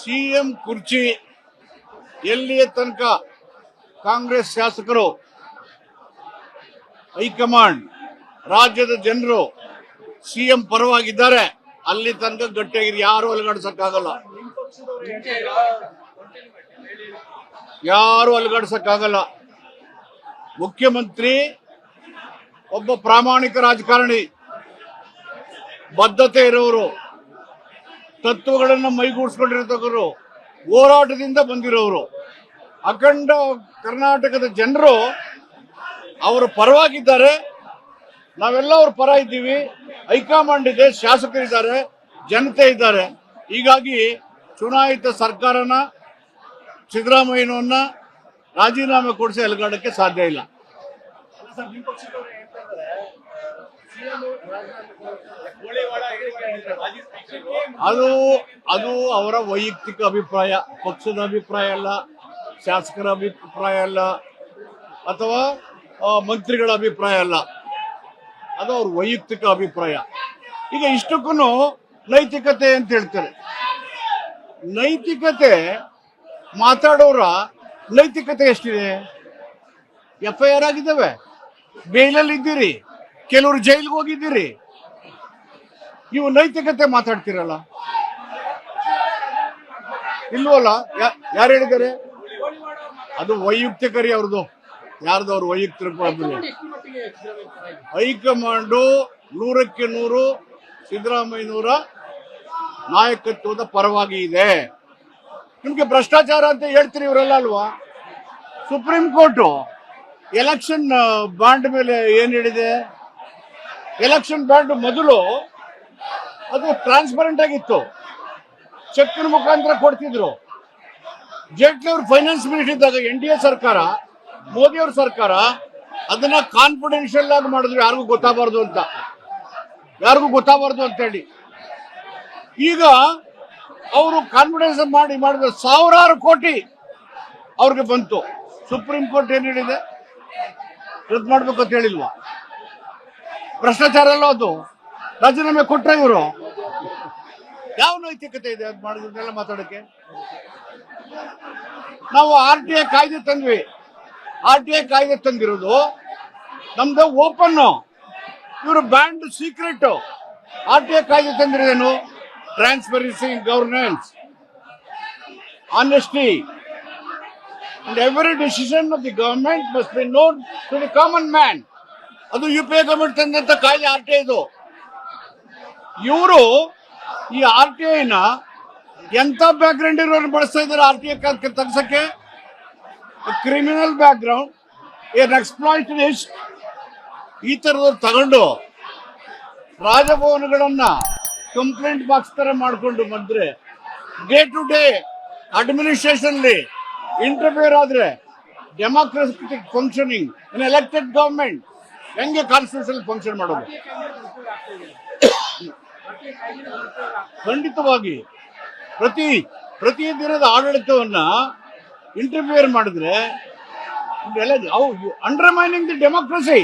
CM ಕುರ್ಚಿ ಎಲ್ಲಿಯ ತನಕ ಕಾಂಗ್ರೆಸ್ ಶಾಸಕರು, ಹೈಕಮಾಂಡ್, ರಾಜ್ಯದ ಜನರು ಸಿಎಂ ಪರವಾಗಿದ್ದಾರೆ, ಅಲ್ಲಿ ತನಕ ಗಟ್ಟಿಯಾಗಿರಿ ಯಾರು ಅಲುಗಾಡ್ಸಕ್ಕಾಗಲ್ಲ ಯಾರು ಅಲುಗಾಡ್ಸಕ್ಕಾಗಲ್ಲ ಮುಖ್ಯಮಂತ್ರಿ, ಒಬ್ಬ ಪ್ರಾಮಾಣಿಕ ರಾಜಕಾರಣಿ, ಬದ್ಧತೆ ಇರೋರು ತತ್ವಗಳನ್ನು ಮೈಗೂಡಿಸ್ಕೊಂಡಿರ್ತಕ್ಕರು ಹೋರಾಟದಿಂದ ಬಂದಿರೋರು. ಅಖಂಡ ಕರ್ನಾಟಕದ ಜನರು ಅವರು ಪರವಾಗಿದ್ದಾರೆ. ನಾವೆಲ್ಲ ಅವ್ರ ಪರ ಇದ್ದೀವಿ. ಹೈಕಮಾಂಡ್ ಇದೆ, ಶಾಸಕರಿದ್ದಾರೆ, ಜನತೆ ಇದ್ದಾರೆ. ಹೀಗಾಗಿ ಚುನಾಯಿತ ಸರ್ಕಾರನ ಸಿದ್ದರಾಮಯ್ಯನವನ್ನ ರಾಜೀನಾಮೆ ಕೊಡಿಸಿ ಎಲ್ಗಾಡಕ್ಕೆ ಸಾಧ್ಯ ಇಲ್ಲ. ಅದು ಅದು ಅವರ ವೈಯಕ್ತಿಕ ಅಭಿಪ್ರಾಯ ಪಕ್ಷದ ಅಭಿಪ್ರಾಯ ಅಲ್ಲ ಶಾಸಕರ ಅಭಿಪ್ರಾಯ ಅಲ್ಲ ಅಥವಾ ಮಂತ್ರಿಗಳ ಅಭಿಪ್ರಾಯ ಅಲ್ಲ. ಅದು ಅವ್ರ ವೈಯಕ್ತಿಕ ಅಭಿಪ್ರಾಯ. ಈಗ ಇಷ್ಟಕ್ಕೂ ನೈತಿಕತೆ ಅಂತ ಹೇಳ್ತಾರೆ. ನೈತಿಕತೆ ಮಾತಾಡೋರ ನೈತಿಕತೆ ಎಷ್ಟಿದೆ? ಎಫ್ ಐ ಆರ್ ಆಗಿದ್ದಾವೆ. ಬೇಲಲ್ಲಿ ಇದ್ದೀರಿ? ಕೆಲವರು ಜೈಲಿಗೆ ಹೋಗಿದ್ದೀರಿ? ನೀವು ನೈತಿಕತೆ ಮಾತಾಡ್ತೀರಲ್ಲ? ಇಲ್ವಲ್ಲ ಯಾರು ಹೇಳಿದ್ದಾರೆ? ಅದು ವೈಯಕ್ತಿಕ ರೀ ಅವ್ರದ್ದು. ಯಾರ್ದು ಅವ್ರ ವೈಯಕ್ತಿಕ ಹೈಕಮಾಂಡು ನೂರಕ್ಕೆ ನೂರು ಸಿದ್ದರಾಮಯ್ಯನವರ ನಾಯಕತ್ವದ ಪರವಾಗಿ ಇದೆ. ನಿಮ್ಗೆ ಭ್ರಷ್ಟಾಚಾರ ಅಂತ ಹೇಳ್ತೀರಿ ಇವರೆಲ್ಲ ಅಲ್ವಾ? ಸುಪ್ರೀಂ ಕೋರ್ಟು ಎಲೆಕ್ಷನ್ ಬಾಂಡ್ ಮೇಲೆ ಏನ್ ಹೇಳಿದೆ? ಎಲೆಕ್ಷನ್ ಬಾಂಡ್ ಮೊದಲು ಅದು ಟ್ರಾನ್ಸ್ಪರೆಂಟ್ ಆಗಿತ್ತು. ಚೆಕ್ನ ಮುಖಾಂತರ ಕೊಡ್ತಿದ್ರು. ಜೇಟ್ಲಿ ಅವರು ಫೈನಾನ್ಸ್ ಮಿನಿಸ್ಟರ್ ಇದ್ದಾಗ ಎನ್ ಡಿ ಎ ಸರ್ಕಾರ ಮೋದಿ ಅವ್ರ ಸರ್ಕಾರ ಅದನ್ನ ಕಾನ್ಫಿಡೆನ್ಷಿಯಲ್ ಆಗಿ ಮಾಡಿದ್ರು. ಯಾರಿಗೂ ಗೊತ್ತಾಗಬಾರ್ದು ಅಂತ. ಯಾರಿಗೂ ಗೊತ್ತಾಗಬಾರ್ದು ಅಂತ ಹೇಳಿ. ಈಗ ಅವರು ಕಾನ್ಫಿಡೆನ್ಸ್ ಮಾಡಿ ಮಾಡಿದ ಸಾವಿರಾರು ಕೋಟಿ ಅವ್ರಿಗೆ ಬಂತು. ಸುಪ್ರೀಂ ಕೋರ್ಟ್ ಏನ್ ಹೇಳಿದೆ? ರದ್ದು ಮಾಡ್ಬೇಕು ಅಂತ ಹೇಳಿಲ್ವಾ? ಭ್ರಷ್ಟಾಚಾರ ಎಲ್ಲ ಅದು. ರಾಜೀನಾಮೆ ಕೊಟ್ರೆ ಇವರು. ಯಾವ ನೈತಿಕತೆ ಇದೆ ಅದು ಮಾಡಿದ್ನೆಲ್ಲ ಮಾತಾಡಕ್ಕೆ ನಾವು ಆರ್ ಟಿ ಐ ಕಾಯ್ದೆ ತಂದ್ವಿ. ಆರ್ ಟಿ ಐ ಕಾಯ್ದೆ ತಂದಿರೋದು ನಮ್ದು ಓಪನ್. ಇವರು band secret. R T I ಕಾಯ್ದೆ ತಂದಿರೋದೇನು? Transparency governance. Honesty and every decision of the government must be known to the common man ಅದು ಯು ಪಿ ಎ ಗವರ್ಮೆಂಟ್ ತಂದಂತ ಕಾಯ್ದೆ R T ಐದು ಇವರು ಈ ಆರ್ ಟಿ ಐನ ಎಂತ ಬ್ಯಾಕ್ ಗ್ರೌಂಡ್ ಇರೋರು ಬಳಸ್ತಾ ಇದ್ದಾರೆ ಆರ್ ಟಿ ಐ ತಗ್ಸಕ್ಕೆ? ಕ್ರಿಮಿನಲ್ ಬ್ಯಾಕ್ ಗ್ರೌಂಡ್ ಏನ್ ಎಕ್ಸ್ಪ್ಲಾಯ್ಟೇಷನ್ ಈ ತರದವ್ರು ತಗೊಂಡು ರಾಜಭವನಗಳನ್ನ ಕಂಪ್ಲೇಂಟ್ ಬಾಕ್ಸ್ ತರ ಮಾಡಿಕೊಂಡು ಬಂದ್ರೆ day to day administration interfere ಆದ್ರೆ democratic functioning in elected government ಹೆಂಗೆ ಕಾನ್ಸ್ಟಿಟ್ಯೂಷನ್ ಫಂಕ್ಷನ್ ಮಾಡೋದು? ಖಂಡಿತವಾಗಿ. ಪ್ರತಿ ಪ್ರತಿ ದಿನದ ಆಡಳಿತವನ್ನ ಇಂಟರ್ಫಿಯರ್ ಮಾಡಿದ್ರೆ ಅಂಡರ್ಮೈನಿಂಗ್ ದಿ ಡೆಮೋಕ್ರಸಿ